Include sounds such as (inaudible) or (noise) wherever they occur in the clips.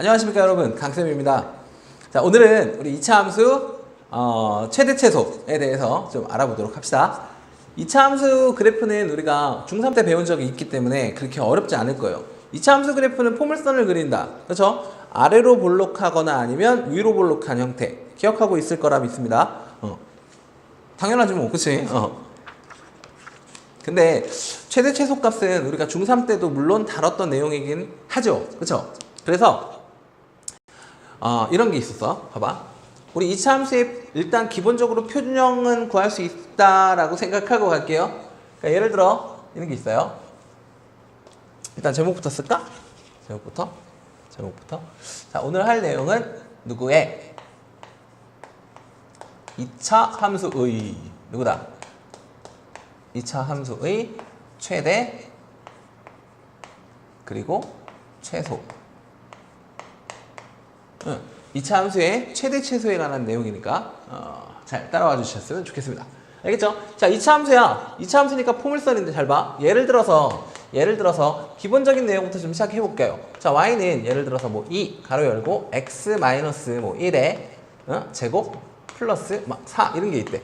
안녕하십니까 여러분 강쌤입니다. 자 오늘은 우리 2차 함수 어, 최대 최소에 대해서 좀 알아보도록 합시다. 2차 함수 그래프는 우리가 중3 때 배운 적이 있기 때문에 그렇게 어렵지 않을 거예요. 2차 함수 그래프는 포물선을 그린다. 그렇죠? 아래로 볼록하거나 아니면 위로 볼록한 형태 기억하고 있을 거라 믿습니다. 어. 당연하지 뭐 그치? 어. 근데 최대 최소 값은 우리가 중3 때도 물론 다뤘던 내용이긴 하죠. 그렇죠? 그래서 어, 이런 게 있었어. 봐봐. 우리 2차 함수에 일단 기본적으로 표준형은 구할 수 있다라고 생각하고 갈게요. 그러니까 예를 들어 이런 게 있어요. 일단 제목부터 쓸까? 제목부터. 제목부터. 자, 오늘 할 내용은 누구의 2차 함수의 누구다? 2차 함수의 최대 그리고 최소. 응. 2차 함수의 최대 최소에 관한 내용이니까 어, 잘 따라와 주셨으면 좋겠습니다. 알겠죠? 자, 2차 함수야. 2차 함수니까 포물선인데 잘 봐. 예를 들어서 예를 들어서 기본적인 내용부터 좀 시작해 볼게요. 자, y는 예를 들어서 뭐 2 가로 열고 x 마이너스 뭐 1에 어? 제곱 플러스 막 4 이런 게 있대.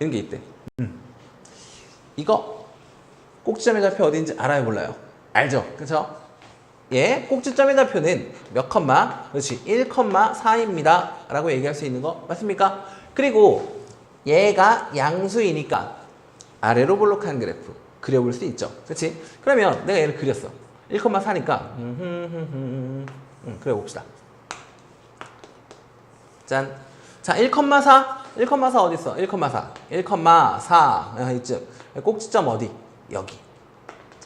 이런 게 있대. 음. 이거 꼭지점의 좌표 어디인지 알아요, 몰라요? 알죠? 그렇죠? 예, 꼭지점의 좌표는 몇 컴마? 그렇지, 1,4입니다. 라고 얘기할 수 있는 거 맞습니까? 그리고 얘가 양수이니까 아래로 볼록한 그래프 그려볼 수 있죠. 그렇지? 그러면 내가 얘를 그렸어. 1,4니까 음, 그려봅시다. 짠. 자, 1,4. 1,4 어디 있어? 1,4. 1,4. 아, 이쯤. 꼭지점 어디? 여기.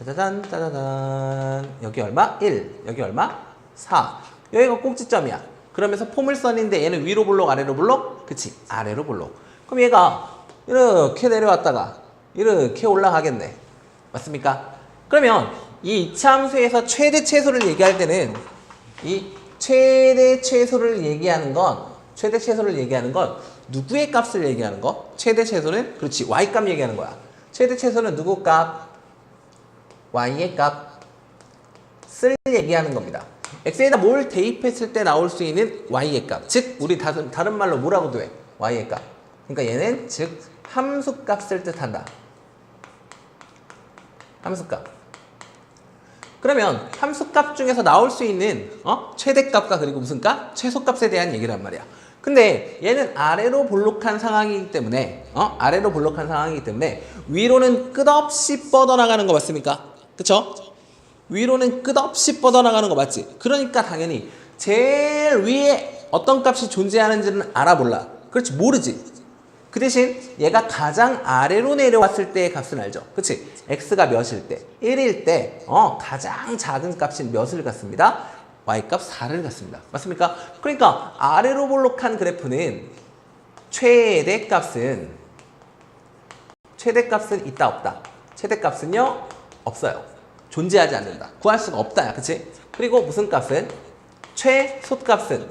짜자잔 짜자잔 여기 얼마? 1 여기 얼마? 4 여기가 꼭지점이야 그러면서 포물선인데 얘는 위로 볼록 아래로 볼록? 그치 아래로 볼록 그럼 얘가 이렇게 내려왔다가 이렇게 올라가겠네 맞습니까? 그러면 이 이차함수에서 최대 최소를 얘기할 때는 이 최대 최소를 얘기하는 건 최대 최소를 얘기하는 건 누구의 값을 얘기하는 거? 최대 최소는 그렇지 y 값 얘기하는 거야 최대 최소는 누구 값? Y의 값을 얘기하는 겁니다. x에다 뭘 대입했을 때 나올 수 있는 y의 값. 즉 우리 다른, 다른 말로 뭐라고도 해? y의 값. 그러니까 얘는 즉 함수 값을 뜻한다. 함수 값. 그러면 함수 값 중에서 나올 수 있는 어? 최대 값과 그리고 무슨 값? 최소 값에 대한 얘기란 말이야. 근데 얘는 아래로 볼록한 상황이기 때문에 어? 아래로 볼록한 상황이기 때문에 위로는 끝없이 뻗어나가는 거 맞습니까? 그쵸? 위로는 끝없이 뻗어나가는 거 맞지? 그러니까 당연히 제일 위에 어떤 값이 존재하는지는 알아볼라. 그렇지 모르지. 그 대신 얘가 가장 아래로 내려왔을 때의 값은 알죠. 그치? x가 몇일 때? 1일 때 어, 가장 작은 값인 몇을 갖습니다. y값 4를 갖습니다. 맞습니까? 그러니까 아래로 볼록한 그래프는 최대 값은 최대 값은 있다 없다. 최대 값은요 없어요. 존재하지 않는다. 구할 수가 없다야. 그치? 그리고 무슨 값은? 최소값은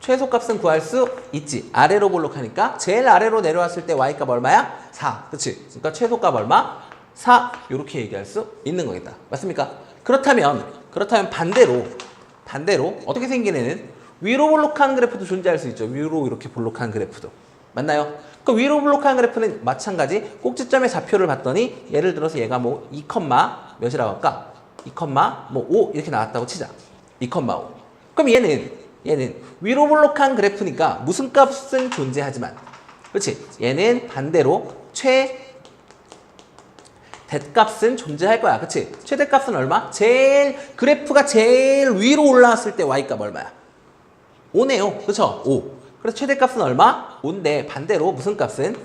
최소값은 구할 수 있지. 아래로 볼록하니까 제일 아래로 내려왔을 때 y값 얼마야? 4. 그치? 그러니까 최소값 얼마? 4. 이렇게 얘기할 수 있는 거겠다. 맞습니까? 그렇다면 그렇다면 반대로 반대로 어떻게 생긴 애는 위로 볼록한 그래프도 존재할 수 있죠. 위로 이렇게 볼록한 그래프도. 맞나요? 그 위로 볼록한 그래프는 마찬가지 꼭지점의 좌표를 봤더니 예를 들어서 얘가 뭐 2, 몇이라고 할까? 2, 뭐5 이렇게 나왔다고 치자. 2,5. 그럼 얘는 얘는 위로 볼록한 그래프니까 무슨 값은 존재하지만 그렇지? 얘는 반대로 최 대값은 존재할 거야. 그치? 최대값은 얼마? 제일, 그래프가 제일 위로 올라왔을 때 y값 얼마야? 5네요. 그쵸? 5. 그래서 최대값은 얼마? 5인데 반대로 무슨 값은?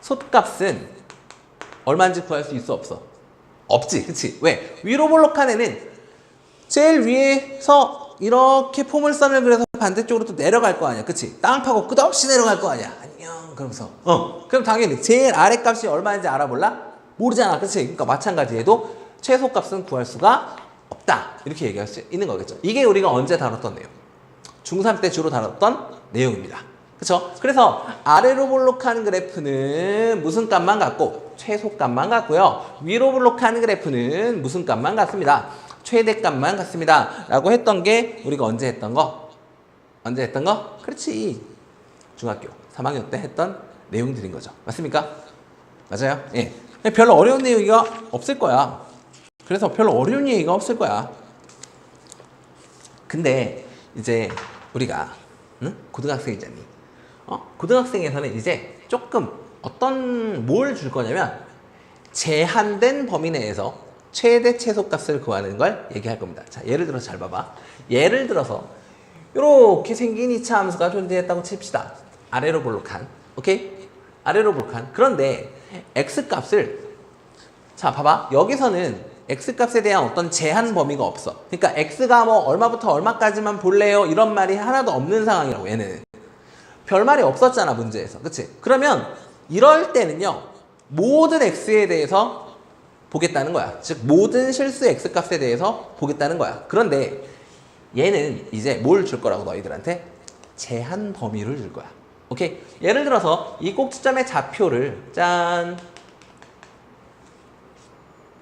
최소값은 얼마인지 구할 수 있어 없어? 없지. 그치? 왜? 위로 볼록한 애는 제일 위에서 이렇게 포물선을 그려서 반대쪽으로 또 내려갈 거 아니야. 그치? 땅 파고 끝없이 내려갈 거 아니야. 안녕. 그러면서. 어. 그럼 당연히 제일 아래 값이 얼마인지 알아볼라? 모르잖아. 그치? 그러니까 마찬가지 얘도 최소 값은 구할 수가 없다. 이렇게 얘기할 수 있는 거겠죠. 이게 우리가 언제 다뤘던 내용? 중3 때 주로 다뤘던 내용입니다. 그쵸? 그래서 아래로 볼록한 그래프는 무슨 값만 같고 최소값만 같고요. 위로 볼록한 그래프는 무슨 값만 같습니다. 최대값만 같습니다. 라고 했던 게 우리가 언제 했던 거? 언제 했던 거? 그렇지. 중학교 3학년 때 했던 내용들인 거죠. 맞습니까? 맞아요. 예. 별로 어려운 얘기가 없을 거야. 그래서 별로 어려운 얘기가 없을 거야. 근데 이제 우리가 응? 고등학생이잖니. 어? 고등학생에서는 이제 조금 어떤 뭘 줄 거냐면 제한된 범위 내에서 최대 최소값을 구하는 걸 얘기할 겁니다. 자, 예를 들어서 잘 봐봐. 예를 들어서 이렇게 생긴 이차 함수가 존재했다고 칩시다. 아래로 볼록한. 오케이? 아래로 볼록한. 그런데 x 값을 자, 봐봐. 여기서는 x 값에 대한 어떤 제한 범위가 없어. 그러니까 x가 뭐 얼마부터 얼마까지만 볼래요? 이런 말이 하나도 없는 상황이라고 얘는. 별말이 없었잖아, 문제에서. 그치? 그러면 이럴 때는요. 모든 x에 대해서 보겠다는 거야. 즉 모든 실수 x 값에 대해서 보겠다는 거야. 그런데 얘는 이제 뭘 줄 거라고 너희들한테 제한 범위를 줄 거야. 오케이? 예를 들어서 이 꼭지점의 좌표를 짠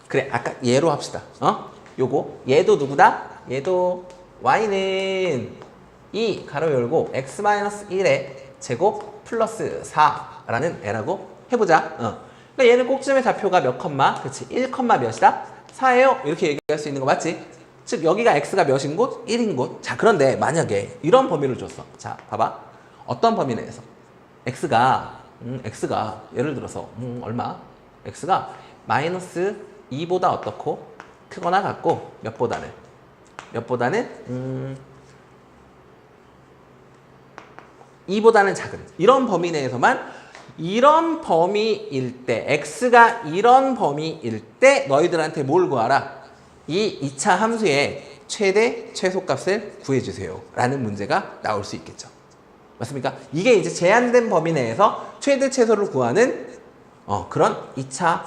그래 아까 얘로 합시다. 어? 요거 얘도 누구다? 얘도 y는 2 가로 열고 x-1의 제곱 플러스 4라는 애라고 해보자. 어. 그러니까 얘는 꼭지점의 좌표가 몇 컴마? 그치 1 컴마 몇이다? 4예요? 이렇게 얘기할 수 있는 거 맞지? 즉 여기가 x가 몇인 곳? 1인 곳. 자 그런데 만약에 이런 범위를 줬어. 자 봐봐. 어떤 범위 내에서 x가 음, x가 예를 들어서 음, 얼마? x가 마이너스 2보다 어떻고 크거나 같고 몇보다는? 몇보다는? 음 2보다는 작은. 이런 범위 내에서만 이런 범위일 때 x가 이런 범위일 때 너희들한테 뭘 구하라? 이 2차 함수의 최대 최소값을 구해주세요. 라는 문제가 나올 수 있겠죠. 맞습니까? 이게 이제 제한된 범위 내에서 최대 최소를 구하는 어, 그런 2차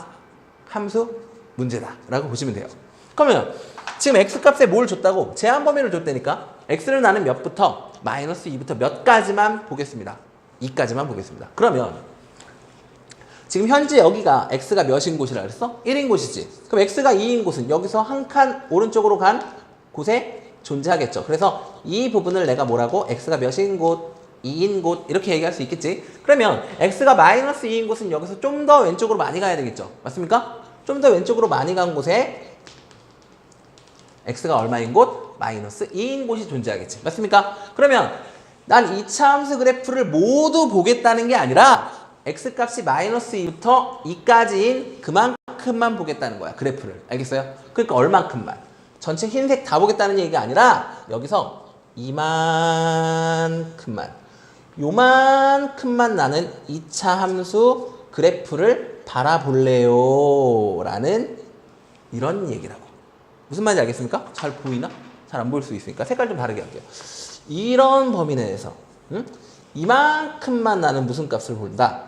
함수 문제다라고 보시면 돼요. 그러면 지금 x 값에 뭘 줬다고 제한 범위를 줬다니까 x를 나는 몇부터 마이너스 2부터 몇까지만 보겠습니다. 2까지만 보겠습니다. 그러면 지금 현재 여기가 x가 몇인 곳이라 그랬어? 1인 곳이지. 그럼 x가 2인 곳은 여기서 한 칸 오른쪽으로 간 곳에 존재하겠죠. 그래서 이 부분을 내가 뭐라고 x가 몇인 곳, 2인 곳 이렇게 얘기할 수 있겠지. 그러면 x가 마이너스 2인 곳은 여기서 좀 더 왼쪽으로 많이 가야 되겠죠. 맞습니까? 좀 더 왼쪽으로 많이 간 곳에 x가 얼마인 곳? 마이너스 2인 곳이 존재하겠지. 맞습니까? 그러면 난 2차 함수 그래프를 모두 보겠다는 게 아니라 x 값이 마이너스 2부터 2까지인 그만큼만 보겠다는 거야. 그래프를. 알겠어요? 그러니까 얼만큼만. 전체 흰색 다 보겠다는 얘기가 아니라 여기서 이만큼만. 요만큼만 나는 2차 함수 그래프를 바라볼래요. 라는 이런 얘기라고. 무슨 말인지 알겠습니까? 잘 보이나? 잘 안 보일 수 있으니까 색깔 좀 다르게 할게요. 이런 범위 내에서 응? 이만큼만 나는 무슨 값을 본다?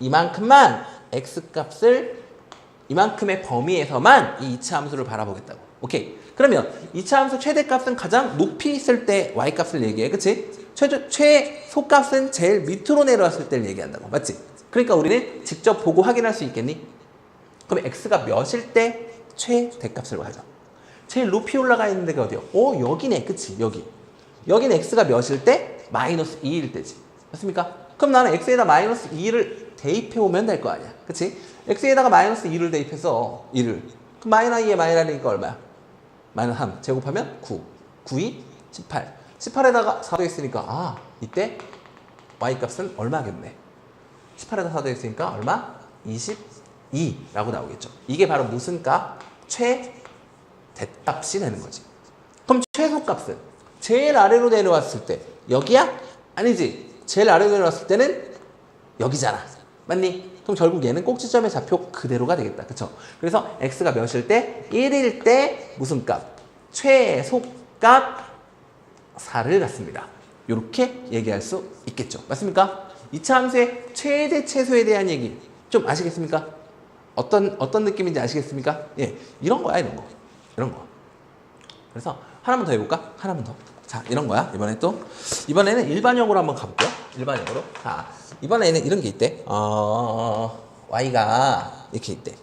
이만큼만 x 값을 이만큼의 범위에서만 이 2차 함수를 바라보겠다고. 오케이. 그러면 2차 함수 최대값은 가장 높이 있을 때 y 값을 얘기해. 그치? 최저, 최소값은 제일 밑으로 내려왔을 때를 얘기한다고. 맞지? 그러니까 우리는 직접 보고 확인할 수 있겠니? 그럼 x가 몇일 때 최대값을 하죠. 제일 높이 올라가 있는 데가 어디야? 어, 여기네. 그치? 여기. 여기는 x가 몇일 때? 마이너스 2일 때지. 맞습니까? 그럼 나는 x에다 마이너스 2를 대입해 오면 될 거 아니야. 그치? x에다가 마이너스 2를 대입해서 2를. 그럼 마이너스 2에 마이너스니까 얼마야? 마이너스 3. 제곱하면 9. 9, 2, 18. 18에다가 4도 있으니까 아, 이때 y 값은 얼마겠네. 18에다 4도 있으니까 얼마? 22라고 나오겠죠. 이게 바로 무슨 값? 최대값이 되는 거지. 그럼 최소값은 제일 아래로 내려왔을 때 여기야? 아니지. 제일 아래로 내려왔을 때는 여기잖아. 맞니? 그럼 결국 얘는 꼭지점의 좌표 그대로가 되겠다. 그쵸? 그래서 x가 몇일 때? 1일 때 무슨 값? 최소값 4를 갖습니다. 이렇게 얘기할 수 있겠죠. 맞습니까? 2차 함수의 최대 최소에 대한 얘기 좀 아시겠습니까? 어떤 어떤 느낌인지 아시겠습니까? 예, 이런 거야 이런 거, 이런 거. 그래서 하나만 더 해볼까? 하나만 더. 자, 이런 거야. 이번에 또 이번에는 일반형으로 한번 가볼게요. 일반형으로. 자, 이번에는 이런 게 있대. 어, y가 이렇게 있대.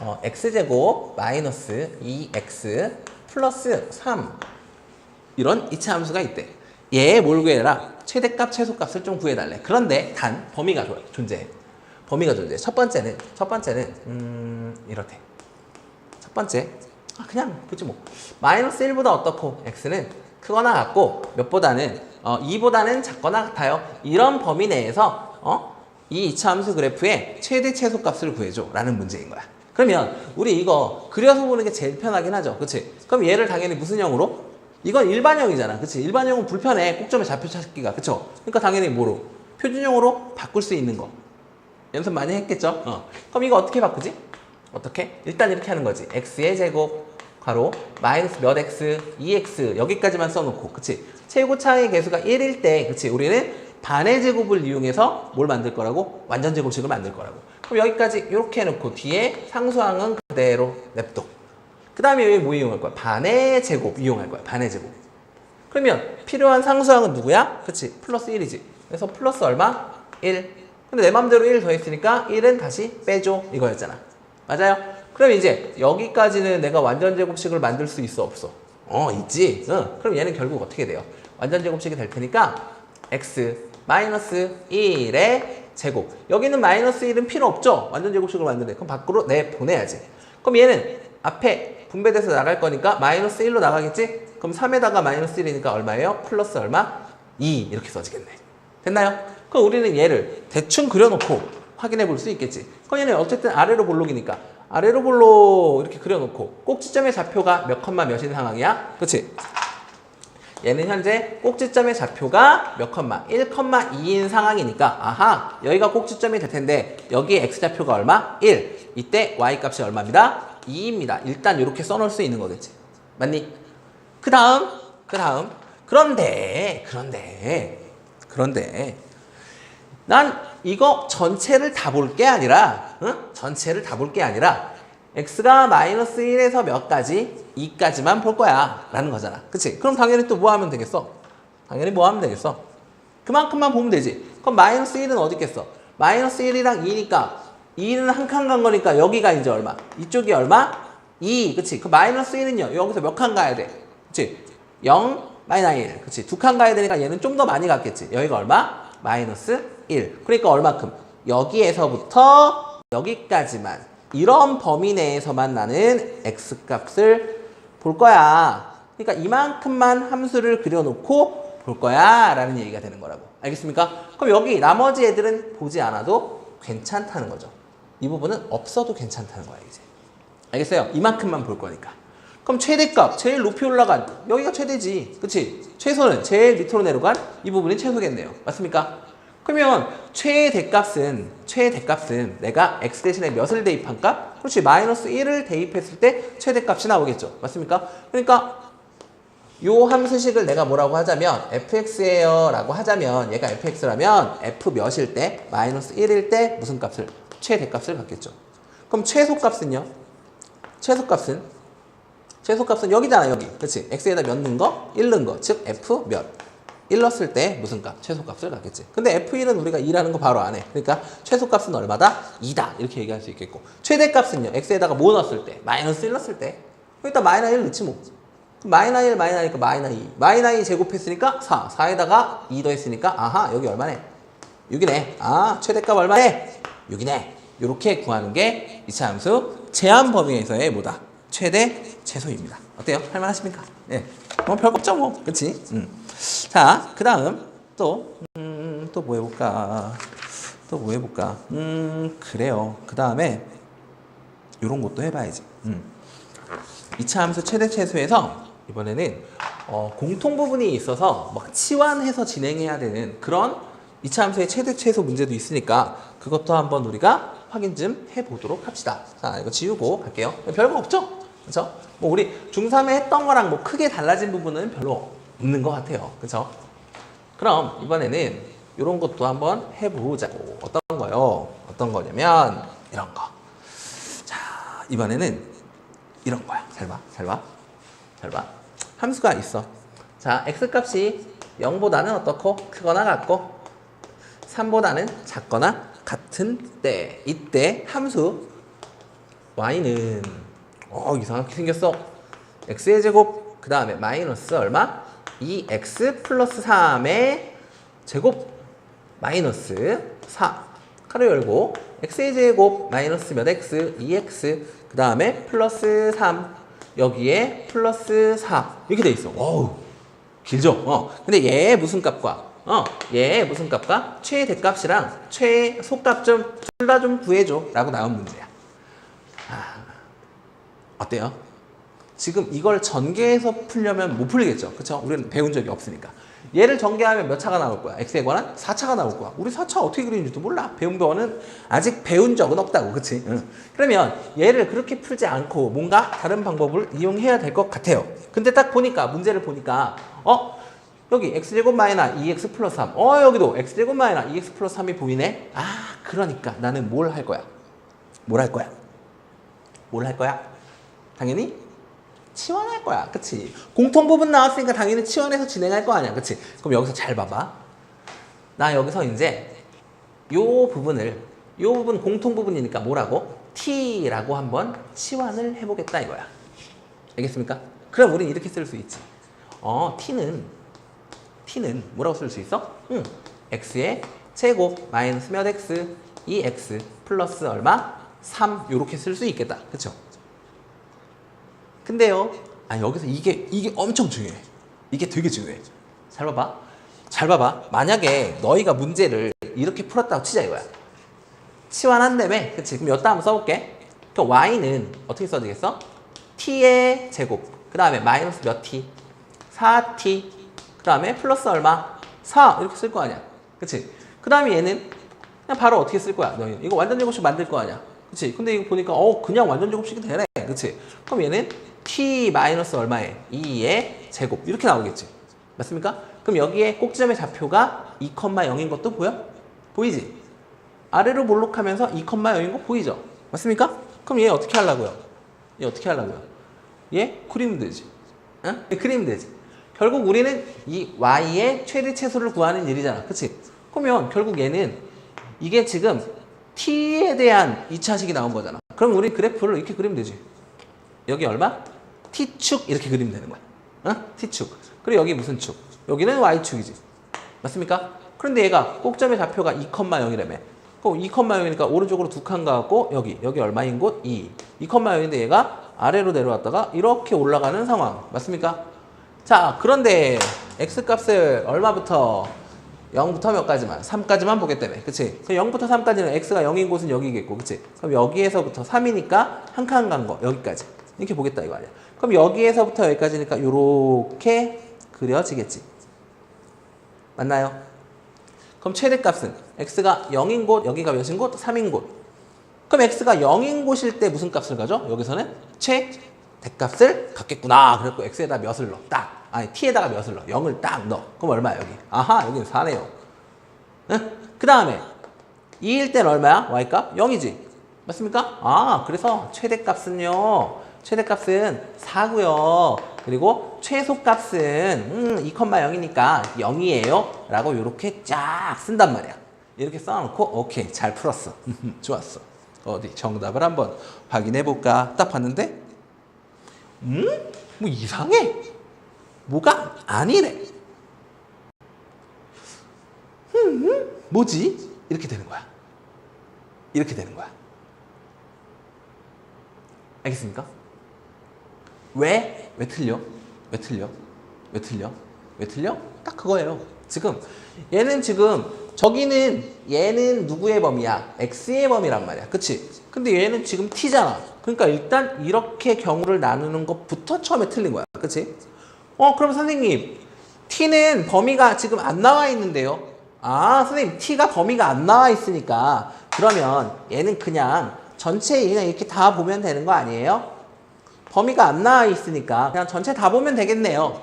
어, x제곱 마이너스 2x 플러스 3 이런 이차 함수가 있대. 얘뭘 구해라? 최대값, 최소값을 좀 구해달래. 그런데 단 범위가 조- 존재해. 범위가 존재해. 첫 번째는 첫 번째는 음 이렇대. 첫 번째 아, 그냥 그치 뭐 마이너스 1보다 어떻고 x는 크거나 같고 몇보다는 어, 2보다는 작거나 같아요. 이런 범위 내에서 어? 이 이차 함수 그래프의 최대 최소값을 구해줘 라는 문제인 거야. 그러면 우리 이거 그려서 보는 게 제일 편하긴 하죠. 그치? 그럼 얘를 당연히 무슨 형으로? 이건 일반형이잖아. 그치? 일반형은 불편해. 꼭점의 좌표 찾기가. 그쵸? 그러니까 당연히 뭐로? 표준형으로 바꿀 수 있는 거. 연습 많이 했겠죠? 어. 그럼 이거 어떻게 바꾸지? 어떻게? 일단 이렇게 하는 거지. x의 제곱, 괄호, 마이너스 몇 x, 2x 여기까지만 써놓고 그치? 최고차의 개수가 1일 때 그치? 우리는 반의 제곱을 이용해서 뭘 만들 거라고? 완전 제곱식을 만들 거라고. 그럼 여기까지 이렇게 해놓고 뒤에 상수항은 그대로 냅둬. 그 다음에 여기 뭐 이용할 거야? 반의 제곱 이용할 거야. 반의 제곱. 그러면 필요한 상수항은 누구야? 그치? 플러스 1이지. 그래서 플러스 얼마? 1. 근데 내 맘대로 1 더했으니까 1은 다시 빼줘. 이거였잖아. 맞아요? 그럼 이제 여기까지는 내가 완전 제곱식을 만들 수 있어? 없어? 어, 있지. 응. 그럼 얘는 결국 어떻게 돼요? 완전 제곱식이 될 테니까 x 마이너스 1의 제곱. 여기는 마이너스 1은 필요 없죠? 완전 제곱식을 만드는데. 그럼 밖으로 내보내야지. 그럼 얘는 앞에 분배돼서 나갈 거니까 마이너스 1로 나가겠지? 그럼 3에다가 마이너스 1이니까 얼마예요? 플러스 얼마? 2 이렇게 써지겠네. 됐나요? 그럼 우리는 얘를 대충 그려놓고 확인해 볼 수 있겠지. 그럼 얘는 어쨌든 아래로 볼록이니까 아래로 볼록 이렇게 그려놓고 꼭지점의 좌표가 몇 컴마 몇인 상황이야? 그치? 얘는 현재 꼭지점의 좌표가 몇 컴마? 1,2인 상황이니까 아하 여기가 꼭지점이 될 텐데 여기 x좌표가 얼마? 1 이때 y값이 얼마입니다? 2입니다 일단 이렇게 써놓을 수 있는 거겠지 맞니? 그 다음 그 다음 그런데 그런데 그런데 난 이거 전체를 다 볼 게 아니라 응? 전체를 다 볼 게 아니라 x가 마이너스 1에서 몇 가지? 2까지만 볼 거야 라는 거잖아 그치? 그럼 당연히 또 뭐 하면 되겠어? 당연히 뭐 하면 되겠어? 그만큼만 보면 되지 그럼 마이너스 1은 어디 있겠어? 마이너스 1이랑 2니까 2는 한 칸 간 거니까 여기가 이제 얼마? 이쪽이 얼마? 2 그치? 그 마이너스 1은요 여기서 몇 칸 가야 돼? 그치? 0 마이너스 1 그치? 두 칸 가야 되니까 얘는 좀 더 많이 갔겠지 여기가 얼마? 마이너스 1 그러니까 얼마큼? 여기에서부터 여기까지만 이런 범위 내에서만 나는 x값을 볼 거야. 그러니까 이만큼만 함수를 그려놓고 볼 거야 라는 얘기가 되는 거라고. 알겠습니까? 그럼 여기 나머지 애들은 보지 않아도 괜찮다는 거죠. 이 부분은 없어도 괜찮다는 거야 이제. 알겠어요? 이만큼만 볼 거니까. 그럼 최대값, 제일 높이 올라간 여기가 최대지. 그치? 최소는 제일 밑으로 내려간 이 부분이 최소겠네요. 맞습니까? 그러면 최대값은 최대값은 내가 x 대신에 몇을 대입한 값? 그렇지 마이너스 1을 대입했을 때 최대값이 나오겠죠 맞습니까? 그러니까 요 함수식을 내가 뭐라고 하자면 fx예요 라고 하자면 얘가 fx라면 f 몇일 때 마이너스 1일 때 무슨 값을 최대값을 갖겠죠 그럼 최소값은요? 최소값은 최소값은 여기잖아 여기 그렇지 x에다 몇 넣은 거? 1 넣은 거즉 f 몇 1 넣었을 때 무슨 값? 최소값을 갖겠지. 근데 F1은 우리가 2라는 거 바로 안 해. 그러니까 최소값은 얼마다? 2다. 이렇게 얘기할 수 있겠고. 최대값은요. X에다가 뭐 넣었을 때? 마이너스 1 넣었을 때. 여기다 마이너스 1 넣지 뭐. 마이너스 1 마이너스 니까 마이너스 2. 마이너스 2 제곱했으니까 4. 4에다가 2 더했으니까 아하 여기 얼마네? 6이네. 아 최대값 얼마네? 6이네. 이렇게 구하는 게 이차 함수 제한 범위에서의 뭐다? 최대 최소입니다. 어때요? 할만하십니까? 예. 뭐 별거 없죠 뭐. 그치? 음. 자, 그 다음 또, 음, 또 뭐 해볼까? 또 뭐 해볼까? 음, 그래요. 그 다음에 이런 것도 해봐야지. 음. 2차 함수 최대 최소에서 이번에는 어, 공통 부분이 있어서 막 치환해서 진행해야 되는 그런 2차 함수의 최대 최소 문제도 있으니까 그것도 한번 우리가 확인 좀 해보도록 합시다. 자, 이거 지우고 갈게요. 별거 없죠? 그렇죠? 뭐 우리 중3에 했던 거랑 뭐 크게 달라진 부분은 별로 없는 것 같아요. 그렇죠? 그럼 이번에는 이런 것도 한번 해보자고. 어떤 거요? 어떤 거냐면 이런 거. 자, 이번에는 이런 거야. 잘 봐, 잘 봐, 잘 봐. 함수가 있어. 자, x 값이 0보다는 어떻고 크거나 같고 3보다는 작거나 같은 때 이때 함수. y는 어 이상하게 생겼어. x의 제곱 그 다음에 마이너스 얼마? 2x 플러스 3의 제곱 마이너스 4 가로 열고 x의 제곱 마이너스 몇 x? 2x 그 다음에 플러스 3 여기에 플러스 4 이렇게 돼 있어. 어우. 길죠? 어. 근데 얘 무슨 값과 어 얘 무슨 값과 최대값이랑 최소값 좀 둘 다 좀 구해줘 라고 나온 문제야 아, 어때요? 지금 이걸 전개해서 풀려면 못 풀리겠죠. 그쵸? 우리는 배운 적이 없으니까. 얘를 전개하면 몇 차가 나올 거야? x에 관한 4차가 나올 거야. 우리 4차 어떻게 그리는지도 몰라. 배운 거는 아직 배운 적은 없다고. 그치? 응. 그러면 얘를 그렇게 풀지 않고 뭔가 다른 방법을 이용해야 될 것 같아요. 근데 딱 보니까, 문제를 보니까, 어? 여기 x제곱 마이너 2x 플러스 3. 어, 여기도 x제곱 마이너 2x 플러스 3이 보이네? 아, 그러니까 나는 뭘 할 거야? 뭘 할 거야? 뭘 할 거야? 당연히 치환할 거야. 그치? 공통 부분 나왔으니까 당연히 치환해서 진행할 거 아니야. 그치? 그럼 여기서 잘 봐봐. 나 여기서 이제 요 부분을 요 부분 공통 부분이니까 뭐라고? t라고 한번 치환을 해보겠다 이거야. 알겠습니까? 그럼 우린 이렇게 쓸 수 있지. 어, t는 t는 뭐라고 쓸 수 있어? 응. x의 제곱 마이너스 몇 x 2x 플러스 얼마? 3 요렇게 쓸 수 있겠다. 그쵸? 근데요. 아 여기서 이게 이게 엄청 중요해. 이게 되게 중요해. 잘 봐봐. 잘 봐봐. 만약에 너희가 문제를 이렇게 풀었다고 치자 이거야. 치환한다며. 그치? 그럼 여기다 한번 써볼게. 그럼 y는 어떻게 써지겠어? t의 제곱. 그 다음에 마이너스 몇 t? 4t. 그 다음에 플러스 얼마? 4. 이렇게 쓸 거 아니야. 그치? 그 다음에 얘는 그냥 바로 어떻게 쓸 거야? 너희 이거 완전 제곱식 만들 거 아니야. 그치? 근데 이거 보니까 어 그냥 완전 제곱식이 되네. 그치? 그럼 얘는 t 마이너스 얼마에 2의 제곱 이렇게 나오겠지. 맞습니까? 그럼 여기에 꼭지점의 좌표가 2,0인 것도 보여? 보이지? 아래로 몰록하면서 2,0인 거 보이죠? 맞습니까? 그럼 얘 어떻게 하려고요? 얘 어떻게 하려고요? 얘 그리면 되지. 응? 얘 그리면 되지. 결국 우리는 이 y의 최대 최소를 구하는 일이잖아. 그치? 그러면 결국 얘는 이게 지금 t에 대한 2차식이 나온 거잖아. 그럼 우리 그래프를 이렇게 그리면 되지. 여기 얼마? t축 이렇게 그리면 되는 거야. 어? t축. 그리고 여기 무슨 축? 여기는 y축이지. 맞습니까? 그런데 얘가 꼭점의 좌표가 2,0이라며. 그럼 2,0이니까 오른쪽으로 두 칸 가고 여기 여기 얼마인 곳? 2. 2,0인데 얘가 아래로 내려왔다가 이렇게 올라가는 상황. 맞습니까? 자, 그런데 x 값을 얼마부터 0부터 몇 가지만? 3까지만 보겠다며. 그치? 그럼 0부터 3까지는 x가 0인 곳은 여기겠고. 그치? 그럼 여기에서부터 3이니까 한 칸 간 거. 여기까지. 이렇게 보겠다 이거 아니야. 그럼 여기에서부터 여기까지니까 요렇게 그려지겠지. 맞나요? 그럼 최대값은 x가 0인 곳, 여기가 몇인 곳? 3인 곳. 그럼 x가 0인 곳일 때 무슨 값을 가져? 여기서는 최 대값을 갖겠구나. 그래갖고 x에다 몇을 넣어? 딱. 아니 t에다가 몇을 넣어? 0을 딱 넣어. 그럼 얼마야 여기? 아하 여기는 4네요. 응? 그 다음에 2일 때는 얼마야? y값? 0이지. 맞습니까? 아 그래서 최대값은요. 최대값은 4고요. 그리고 최소값은 음, 2,0이니까 0이에요. 라고 이렇게 쫙 쓴단 말이야. 이렇게 써놓고 오케이 잘 풀었어. (laughs) 좋았어. 어디 정답을 한번 확인해 볼까? 딱 봤는데 음? 뭐 이상해. 뭐가 아니래. 음, 뭐지? 이렇게 되는 거야. 이렇게 되는 거야. 알겠습니까? 왜? 왜 틀려? 왜 틀려? 왜 틀려? 왜 틀려? 딱 그거예요. 지금 얘는 지금 저기는 얘는 누구의 범위야? x의 범위란 말이야. 그치? 근데 얘는 지금 t잖아. 그러니까 일단 이렇게 경우를 나누는 것부터 처음에 틀린 거야. 그치? 어, 그럼 선생님, t는 범위가 지금 안 나와 있는데요. 아, 선생님, t가 범위가 안 나와 있으니까 그러면 얘는 그냥 전체 그냥 이렇게 다 보면 되는 거 아니에요? 범위가 안 나와 있으니까 그냥 전체 다 보면 되겠네요.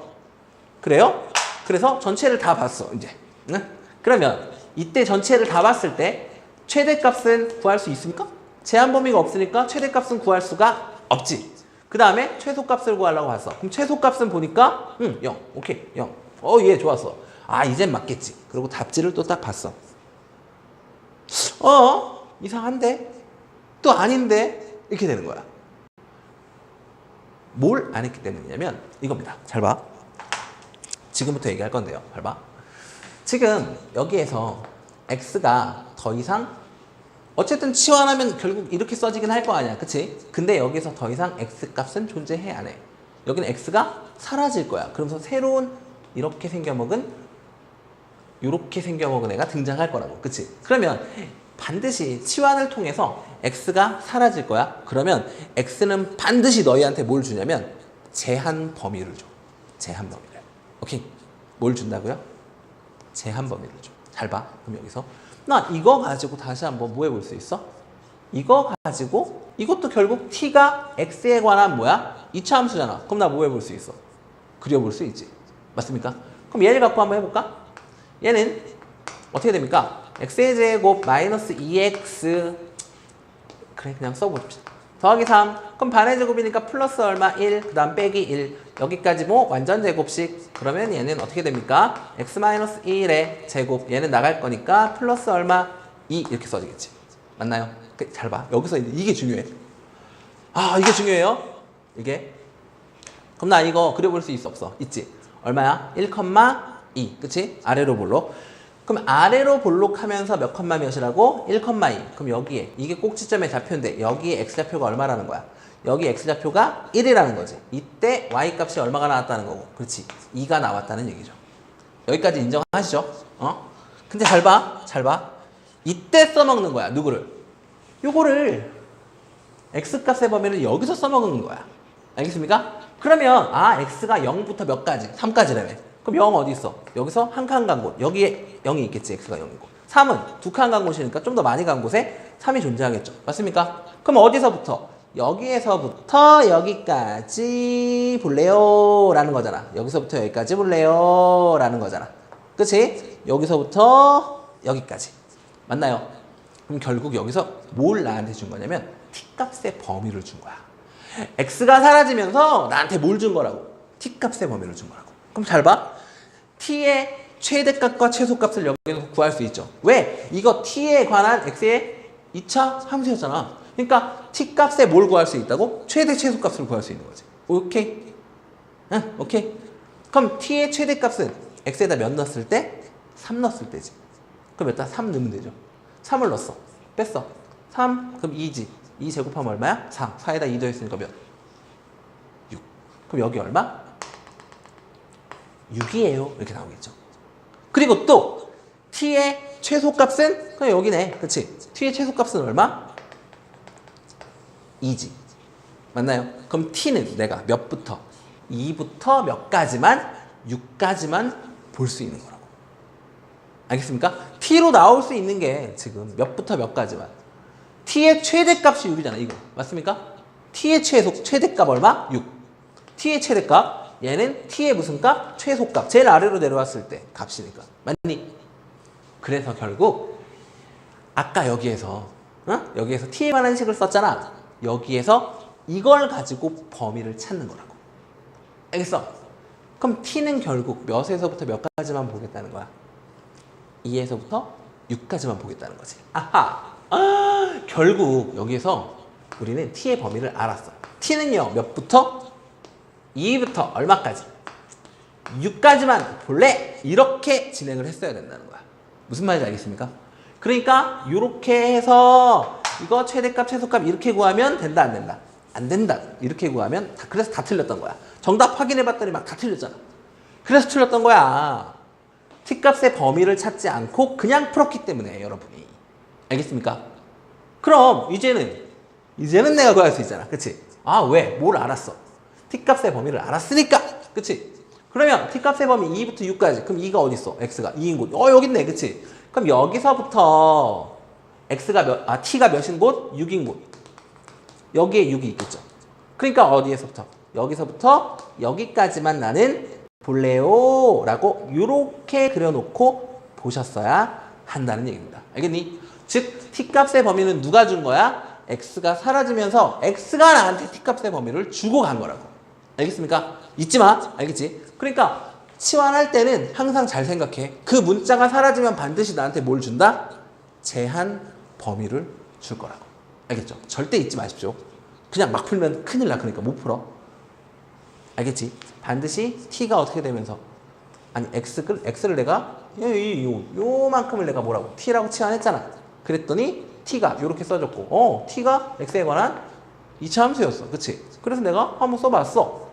그래요? 그래서 전체를 다 봤어, 이제. 응? 그러면 이때 전체를 다 봤을 때 최대값은 구할 수 있습니까? 제한 범위가 없으니까 최대값은 구할 수가 없지. 그 다음에 최소값을 구하려고 봤어. 그럼 최소값은 보니까 응, 0. 오케이, 0. 어, 예, 좋았어. 아, 이젠 맞겠지. 그리고 답지를 또 딱 봤어. 어? 이상한데? 또 아닌데? 이렇게 되는 거야. 뭘 안 했기 때문이냐면 이겁니다. 잘 봐. 지금부터 얘기할 건데요. 잘 봐. 지금 여기에서 x가 더 이상 어쨌든 치환하면 결국 이렇게 써지긴 할 거 아니야. 그치? 근데 여기서 더 이상 x 값은 존재해 안 해. 여기는 x가 사라질 거야. 그러면서 새로운 이렇게 생겨먹은 이렇게 생겨먹은 애가 등장할 거라고. 그치? 그러면 반드시 치환을 통해서 x가 사라질 거야. 그러면 x는 반드시 너희한테 뭘 주냐면 제한 범위를 줘. 제한 범위를. 오케이. 뭘 준다고요? 제한 범위를 줘. 잘 봐. 그럼 여기서 나 이거 가지고 다시 한번 뭐 해볼 수 있어? 이거 가지고 이것도 결국 t가 x에 관한 뭐야? 이차 함수잖아. 그럼 나 뭐 해볼 수 있어? 그려볼 수 있지. 맞습니까? 그럼 얘를 갖고 한번 해볼까? 얘는 어떻게 됩니까? x의 제곱 마이너스 2x 그래 그냥 써봅시다. 더하기 3 그럼 반의 제곱이니까 플러스 얼마 1 그 다음 빼기 1 여기까지 뭐 완전 제곱식 그러면 얘는 어떻게 됩니까? x 마이너스 1의 제곱 얘는 나갈 거니까 플러스 얼마 2 이렇게 써지겠지 맞나요? 그, 잘 봐. 여기서 이게 중요해. 아 이게 중요해요. 이게 그럼 나 이거 그려볼 수 있어 없어? 있지. 얼마야? 1,2 그치? 아래로 볼록 그럼 아래로 볼록하면서 몇 컴마 몇이라고? 1,2 그럼 여기에 이게 꼭지점의 좌표인데 여기에 x좌표가 얼마라는 거야? 여기 x좌표가 1이라는 거지 이때 y값이 얼마가 나왔다는 거고 그렇지 2가 나왔다는 얘기죠 여기까지 인정하시죠? 어? 근데 잘 봐, 잘 봐. 이때 써먹는 거야. 누구를? 요거를 x값의 범위를 여기서 써먹는 거야. 알겠습니까? 그러면 아 x가 0부터 몇 가지? 3까지라며. 그럼 0 어디 있어? 여기서 한 칸 간 곳. 여기에 0이 있겠지. x가 0이고. 3은 두 칸 간 곳이니까 좀 더 많이 간 곳에 3이 존재하겠죠. 맞습니까? 그럼 어디서부터? 여기에서부터 여기까지 볼래요? 라는 거잖아. 여기서부터 여기까지 볼래요? 라는 거잖아. 그치? 여기서부터 여기까지. 맞나요? 그럼 결국 여기서 뭘 나한테 준 거냐면 t값의 범위를 준 거야. x가 사라지면서 나한테 뭘 준 거라고? t값의 범위를 준 거라고. 그럼 잘 봐. t의 최대값과 최소값을 여기서 구할 수 있죠. 왜? 이거 t에 관한 x의 2차 함수였잖아. 그러니까 t값에 뭘 구할 수 있다고? 최대 최소값을 구할 수 있는 거지. 오케이? 응, 오케이. 그럼 t의 최대값은 x에다 몇 넣었을 때? 3 넣었을 때지. 그럼 여기다 3 넣으면 되죠. 3을 넣었어. 뺐어. 3, 그럼 2지. 2 제곱하면 얼마야? 4. 4에다 2 더했으니까 몇? 6. 그럼 여기 얼마? 6이에요. 이렇게 나오겠죠. 그리고 또 t의 최소값은 그냥 여기네. 그치? t의 최소값은 얼마? 2지. 맞나요? 그럼 t는 내가 몇부터? 2부터 몇 가지만 6까지만 볼 수 있는 거라고. 알겠습니까? t로 나올 수 있는 게 지금 몇부터 몇 가지만. t의 최대값이 6이잖아, 이거. 맞습니까? t의 최소, 최대값 얼마? 6. t의 최대값. 얘는 t의 무슨 값? 최소값. 제일 아래로 내려왔을 때 값이니까. 맞니? 그래서 결국 아까 여기에서 어? 여기에서 t에 관한 식을 썼잖아. 여기에서 이걸 가지고 범위를 찾는 거라고. 알겠어? 그럼 t는 결국 몇에서부터 몇 가지만 보겠다는 거야? 2에서부터 6까지만 보겠다는 거지. 아하. 아, 결국 여기에서 우리는 t의 범위를 알았어. t는요 몇부터? 2부터 얼마까지? 6까지만 볼래? 이렇게 진행을 했어야 된다는 거야. 무슨 말인지 알겠습니까? 그러니까 이렇게 해서 이거 최대값, 최소값 이렇게 구하면 된다, 안 된다? 안 된다. 이렇게 구하면 다, 그래서 다 틀렸던 거야. 정답 확인해 봤더니 막 다 틀렸잖아. 그래서 틀렸던 거야. t값의 범위를 찾지 않고 그냥 풀었기 때문에 여러분이. 알겠습니까? 그럼 이제는 이제는 내가 구할 수 있잖아. 그치? 아, 왜? 뭘 알았어? T값의 범위를 알았으니까. 그치? 그러면 t값의 범위 2부터 6까지. 그럼 2가 어디 있어? x가 2인 곳. 어, 여기 있네. 그치? 그럼 여기서부터 x가 몇, 아, t가 몇인 곳? 6인 곳. 여기에 6이 있겠죠. 그러니까 어디에서부터? 여기서부터 여기까지만 나는 볼래요? 라고 이렇게 그려놓고 보셨어야 한다는 얘기입니다. 알겠니? 즉 t값의 범위는 누가 준 거야? x가 사라지면서 x가 나한테 t값의 범위를 주고 간 거라고. 알겠습니까? 잊지 마. 알겠지? 그러니까 치환할 때는 항상 잘 생각해. 그 문자가 사라지면 반드시 나한테 뭘 준다? 제한 범위를 줄 거라고. 알겠죠? 절대 잊지 마십시오. 그냥 막 풀면 큰일 나. 그러니까 못 풀어. 알겠지? 반드시 t가 어떻게 되면서 아니 x를 x를 내가 요, 요, 요만큼을 내가 뭐라고 t라고 치환했잖아. 그랬더니 t가 요렇게 써졌고 어 t가 x에 관한 이차 함수였어. 그치? 그래서 내가 한번 써봤어.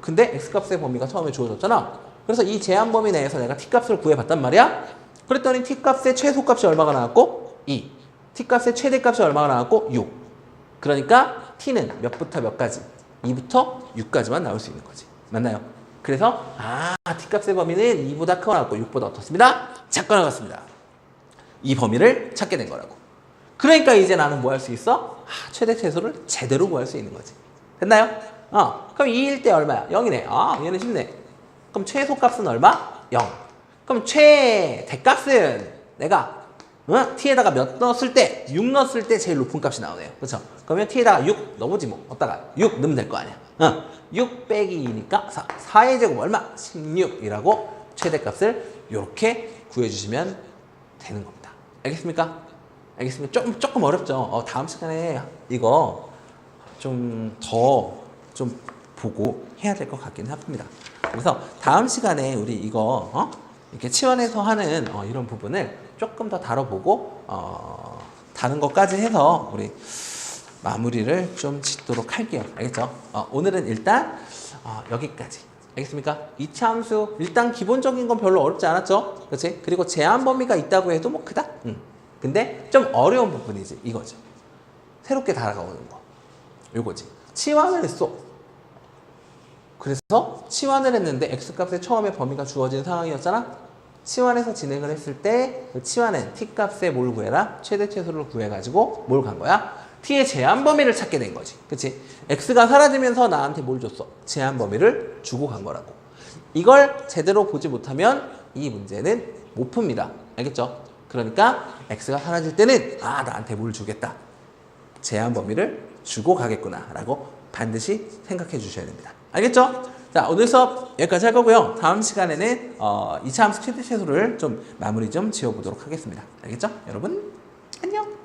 근데 x값의 범위가 처음에 주어졌잖아. 그래서 이 제한 범위 내에서 내가 t값을 구해봤단 말이야. 그랬더니 t값의 최소값이 얼마가 나왔고 2. t값의 최대값이 얼마가 나왔고 6. 그러니까 t는 몇부터 몇까지? 2부터 6까지만 나올 수 있는 거지. 맞나요? 그래서 아 t값의 범위는 2보다 크거나 같고 6보다 어떻습니다? 작거나 같습니다. 이 범위를 찾게 된 거라고. 그러니까 이제 나는 뭐 할 수 있어? 아, 최대 최소를 제대로 구할 수 있는 거지. 됐나요? 어, 그럼 2일 때 얼마야? 0이네. 아, 얘는 쉽네. 그럼 최소 값은 얼마? 0. 그럼 최대값은 내가 어? t에다가 몇 넣었을 때? 6 넣었을 때 제일 높은 값이 나오네요. 그렇죠? 그러면 t에다가 6 넣어보지 뭐. 어디다가 6 넣으면 될 거 아니야. 어, 6 빼기 2니까 4. 4의 제곱 얼마? 16이라고 최대값을 이렇게 구해주시면 되는 겁니다. 알겠습니까? 알겠습니까? 조금, 조금 어렵죠? 어, 다음 시간에 이거 좀 더 좀 보고 해야 될 것 같기는 합니다. 그래서 다음 시간에 우리 이거 어? 이렇게 치원해서 하는 어, 이런 부분을 조금 더 다뤄보고 어, 다른 것까지 해서 우리 마무리를 좀 짓도록 할게요. 알겠죠? 어, 오늘은 일단 어, 여기까지. 알겠습니까? 이차 함수 일단 기본적인 건 별로 어렵지 않았죠? 그렇지? 그리고 제한 범위가 있다고 해도 뭐 크다? 응. 근데 좀 어려운 부분이지 이거죠. 새롭게 다가오는 거. 요거지. 치환을 했어. 그래서 치환을 했는데 x값의 처음에 범위가 주어진 상황이었잖아. 치환해서 진행을 했을 때 그 치환은 t값의 뭘 구해라? 최대 최소를 구해가지고 뭘 간 거야? t의 제한 범위를 찾게 된 거지. 그치? x가 사라지면서 나한테 뭘 줬어? 제한 범위를 주고 간 거라고. 이걸 제대로 보지 못하면 이 문제는 못 풉니다. 알겠죠? 그러니까 x가 사라질 때는 아 나한테 뭘 주겠다. 제한 범위를 주고 가겠구나 라고 반드시 생각해 주셔야 됩니다. 알겠죠? 자, 오늘 수업 여기까지 할 거고요. 다음 시간에는 어, 2차 함수 최대 최소를 좀 마무리 좀 지어보도록 하겠습니다. 알겠죠? 여러분, 안녕!